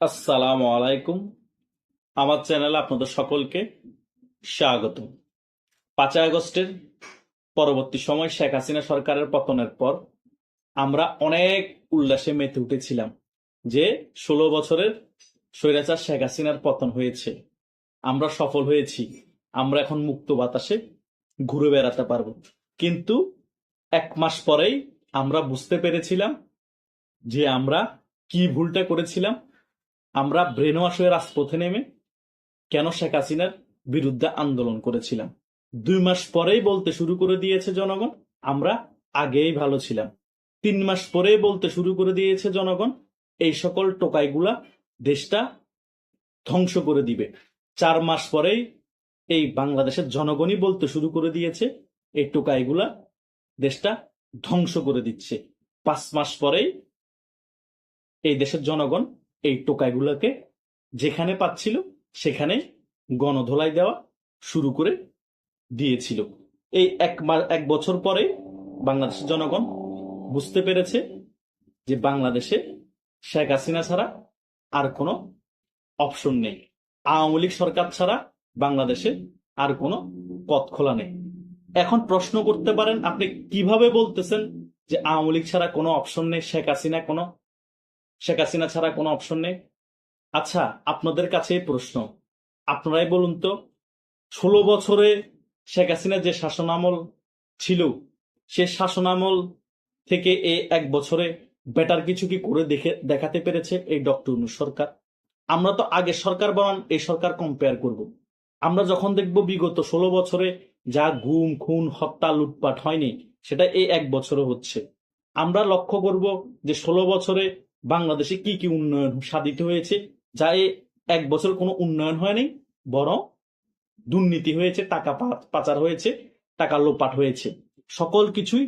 আসসালামু আলাইকুম। আমার চ্যানেলে আপনাদের সকলকে স্বাগত পাঁচই আগস্টের পরবর্তী সময় শেখ হাসিনা সরকারের পতনের পর আমরা অনেক উল্লাসে মেতে উঠেছিলাম যে ষোলো বছরের স্বৈরাচার শেখ হাসিনার পতন হয়েছে। আমরা সফল হয়েছি। আমরা এখন মুক্ত বাতাসে ঘুরে বেড়াতে পারব। কিন্তু এক মাস পরেই আমরা বুঝতে পেরেছিলাম যে আমরা কি ভুলটা করেছিলাম আমরা ব্রেন ওয়াশ হয়ে রাজপথে নেমে কেন শেখ হাসিনার বিরুদ্ধে আন্দোলন করেছিলাম? দুই মাস পরেই বলতে শুরু করে দিয়েছে জনগণ, আমরা আগেই ভালো ছিলাম। তিন মাস পরেই বলতে শুরু করে দিয়েছে জনগণ, এই সকল টোকাইগুলা দেশটা ধ্বংস করে দিবে। চার মাস পরেই এই বাংলাদেশের জনগণই বলতে শুরু করে দিয়েছে, এই টোকাইগুলা দেশটা ধ্বংস করে দিচ্ছে। পাঁচ মাস পরেই এই দেশের জনগণ এই টোকাইগুলোকে যেখানে পাচ্ছিল সেখানে গণধোলাই দেওয়া শুরু করে দিয়েছিল। এই এক এক বছর পরে বাংলাদেশের জনগণ বুঝতে পেরেছে যে বাংলাদেশে শেখ হাসিনা ছাড়া আর কোনো অপশন নেই। আওয়ামী লীগ সরকার ছাড়া বাংলাদেশে আর কোনো পথ খোলা নেই। এখন প্রশ্ন করতে পারেন, আপনি কীভাবে বলতেছেন যে আওয়ামী লীগ ছাড়া কোনো অপশন নেই, শেখ হাসিনা কোনো শেখ হাসিনা ছাড়া কোনো অপশন নেই। আচ্ছা আপনাদের কাছে প্রশ্ন। আপনারাই বলুন তো, ষোলো বছরে শেখ হাসিনা যে শাসনামল ছিল, সে শাসনামল থেকে এই এক বছরে বেটার কিছু কি করে দেখে, দেখাতে পেরেছে এই ডক্টর অনু সরকার? আমরা তো আগে সরকার বনান, এই সরকার কম্পেয়ার করব। আমরা যখন দেখব বিগত ষোলো বছরে যা গুম, খুন, হত্যা, লুটপাট হয়নি, সেটা এই এক বছরে হচ্ছে। আমরা লক্ষ্য করব যে ষোলো বছরে বাংলাদেশে কি কি উন্নয়ন সাধিত হয়েছে, যা এই এক বছর কোনো উন্নয়ন হয়নি, বরং দুর্নীতি হয়েছে, টাকা পাচার হয়েছে, টাকা লোপাট হয়েছে। সকল কিছুই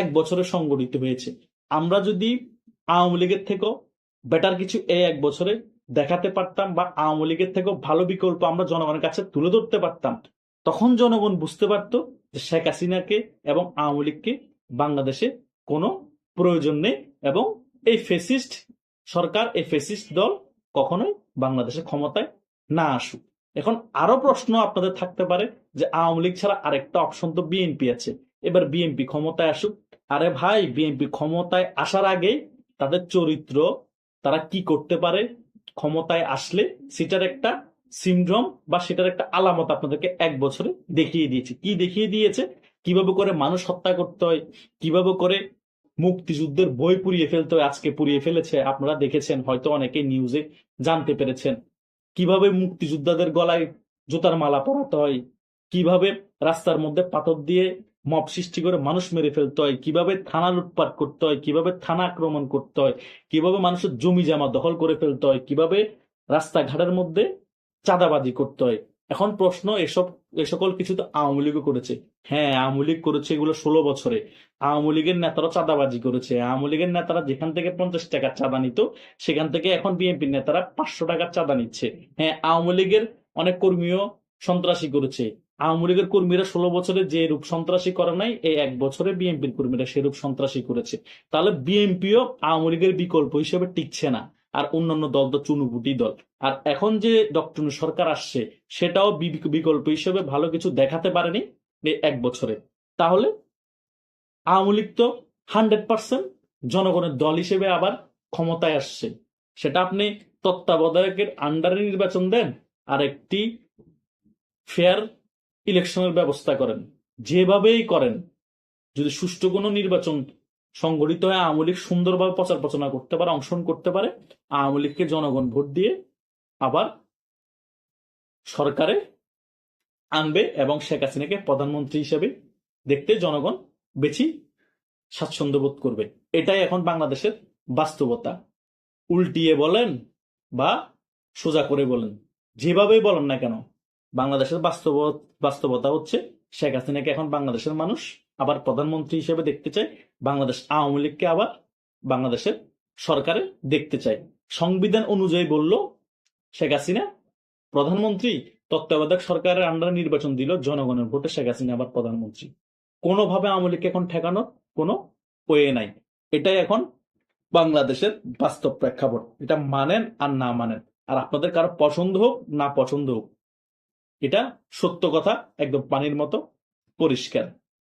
এক বছরে সংগঠিত হয়েছে। আমরা যদি আওয়ামী লীগের থেকেও বেটার কিছু এই এক বছরে দেখাতে পারতাম বা আওয়ামী লীগের থেকেও ভালো বিকল্প আমরা জনগণের কাছে তুলে ধরতে পারতাম, তখন জনগণ বুঝতে পারত যে শেখ হাসিনাকে এবং আওয়ামী লীগকে বাংলাদেশে কোনো প্রয়োজন নেই এবং এই ফেসিস্ট সরকার, এই ফেসিস্ট দল কখনোই বাংলাদেশে ক্ষমতায় না আসুক। এখন আরও প্রশ্ন আপনাদের থাকতে পারে যে আওয়ামী লীগ ছাড়া আরেকটা অপশন তো বিএনপি আছে। এবার বিএনপি ক্ষমতায় আসুক। আরে ভাই, বিএনপি ক্ষমতায় আসার আগে তাদের চরিত্র, তারা কি করতে পারে? ক্ষমতায় আসলে সেটার একটা সিনড্রোম বা সেটার একটা আলামত আপনাদেরকে এক বছরে দেখিয়ে দিয়েছে। কি দেখিয়ে দিয়েছে? কীভাবে করে মানুষ হত্যা করতে হয়? কীভাবে করে মুক্তিযুদ্ধের বই পুড়িয়ে ফেলতে আজকে পুড়িয়ে ফেলেছে। আপনারা দেখেছেন, হয়তো অনেকে নিউজে জানতে পেরেছেন। কীভাবে মুক্তিযোদ্ধাদের গলায় জুতার মালা পরাতে হয়? কীভাবে রাস্তার মধ্যে পাথর দিয়ে মব সৃষ্টি করে মানুষ মেরে ফেলতে হয়? কীভাবে থানা লুটপাট করতে হয়? কীভাবে থানা আক্রমণ করতে হয়? কীভাবে মানুষের জমি জামা দখল করে ফেলতে হয়? কীভাবে রাস্তাঘাটের মধ্যে চাঁদাবাজি করতে হয়? এখন প্রশ্ন, এসব, এ সকল কিছু তো আওয়ামী লীগও করেছে। হ্যাঁ আওয়ামী লীগ করেছে এগুলো ষোলো বছরে। আওয়ামী লীগের নেতারা চাঁদাবাজি করেছে। আওয়ামী লীগের নেতারা যেখান থেকে পঞ্চাশ টাকার চাঁদা নিত, সেখান থেকে এখন বিএনপির নেতারা পাঁচশো টাকার চাঁদা নিচ্ছে। হ্যাঁ আওয়ামী লীগের অনেক কর্মীও সন্ত্রাসী করেছে। আওয়ামী লীগের কর্মীরা ষোলো বছরে যে রূপ সন্ত্রাসী করে নাই, এই এক বছরে বিএনপির কর্মীরা সেরূপ সন্ত্রাসী করেছে। তাহলে বিএনপিও আওয়ামী লীগের বিকল্প হিসেবে টিকছে না। আর অন্যান্য দল তো চুনুপুটি দল। আর এখন যে ডক্টর সরকার আসছে, সেটাও বিকল্প হিসেবে ভালো কিছু দেখাতে পারেনি এক বছরে। তাহলে আওয়ামী লীগ তো হান্ড্রেড পার্সেন্ট জনগণের দল হিসেবে আবার ক্ষমতায় আসছে। সেটা আপনি তত্ত্বাবধায়কের আন্ডারে নির্বাচন দেন, আর একটি ফেয়ার ইলেকশনের ব্যবস্থা করেন। যেভাবেই করেন, যদি সুষ্ঠু কোনো নির্বাচন সংগঠিত হয়ে আওয়ামী লীগ সুন্দরভাবে প্রচার প্রচারণা করতে পারে, অংশগ্রহণ করতে পারে, আওয়ামী লীগকে জনগণ ভোট দিয়ে আবার সরকারে আনবে এবং শেখ হাসিনাকে প্রধানমন্ত্রী হিসেবে দেখতে জনগণ বেশি স্বাচ্ছন্দ্য বোধ করবে। এটাই এখন বাংলাদেশের বাস্তবতা। উল্টিয়ে বলেন বা সোজা করে বলেন, যেভাবেই বলেন না কেন, বাংলাদেশের বাস্তব বাস্তবতা হচ্ছে শেখ হাসিনাকে এখন বাংলাদেশের মানুষ আবার প্রধানমন্ত্রী হিসেবে দেখতে চায় বাংলাদেশ আওয়ামী লীগকে আবার বাংলাদেশের সরকারে দেখতে চায় সংবিধান অনুযায়ী বলল, শেখ হাসিনা প্রধানমন্ত্রী, তত্ত্বাবধায়ক সরকারের আন্ডারে নির্বাচন দিল, জনগণের ভোটে শেখ হাসিনা আবার প্রধানমন্ত্রী। কোনোভাবে আওয়ামী লীগকে এখন ঠেকানোর কোনো ওয়ে নাই। এটাই এখন বাংলাদেশের বাস্তব প্রেক্ষাপট। এটা মানেন আর না মানেন। আর আপনাদের কারও পছন্দ হোক, না পছন্দ হোক, এটা সত্য কথা, একদম পানির মতো পরিষ্কার।